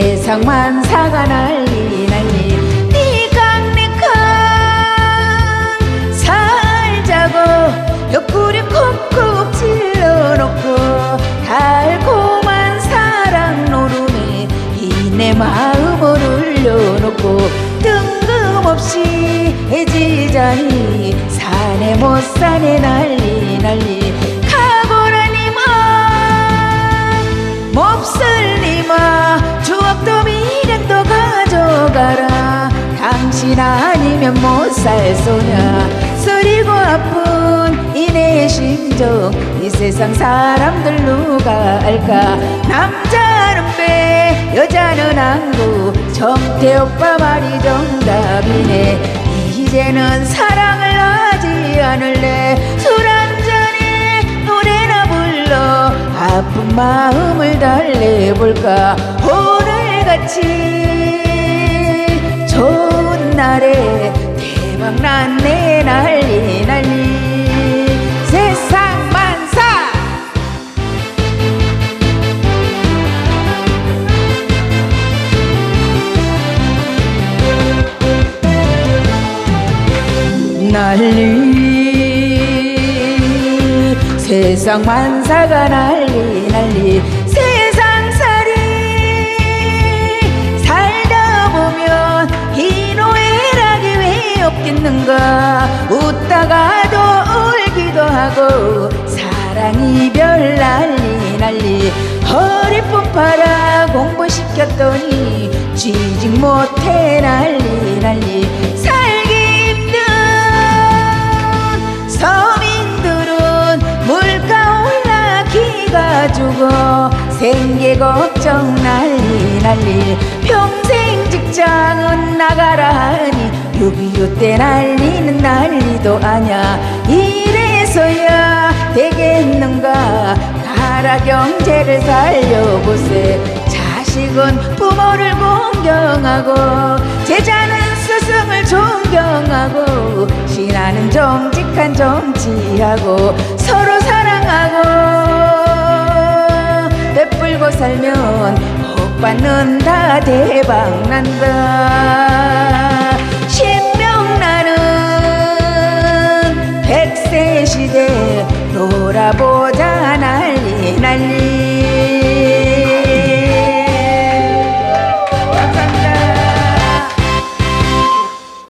세상 만 사가 난리 난리. 니강니강 살자고 옆구리 콕콕 찔러놓고 달콤한 사랑 노름에 이 내 마음을 울려놓고 뜬금없이 해지자니 사내 못 사내 난리 난리 살 소냐? 쓰리고 아픈 이내 심정 이 세상 사람들 누가 알까? 남자는 배 여자는 안구. 정태 오빠 말이 정답이네. 이제는 사랑을 하지 않을래? 술 한잔에 노래나 불러. 아픈 마음을 달래볼까? 오늘같이 났네 난리 난리. 세상 만사! 난리. 세상 만사가 난리 난리 왜 없겠는가? 웃다가도 울기도 하고 사랑 이별 난리 난리. 허리뿐 팔아 공부시켰더니 취직 못해 난리 난리. 살기 힘든 서민들은 물가 올라 기가 죽어 생계 걱정 난리 난리. 평생 직장은 나가라 하니 6.25 때 난리는 난리도 아냐 이래서야 되겠는가? 나라 경제를 살려보세. 자식은 부모를 공경하고 제자는 스승을 존경하고 신하는 정직한 정치하고 서로 사랑하고 베풀고 살면 복 받는다 대박 난다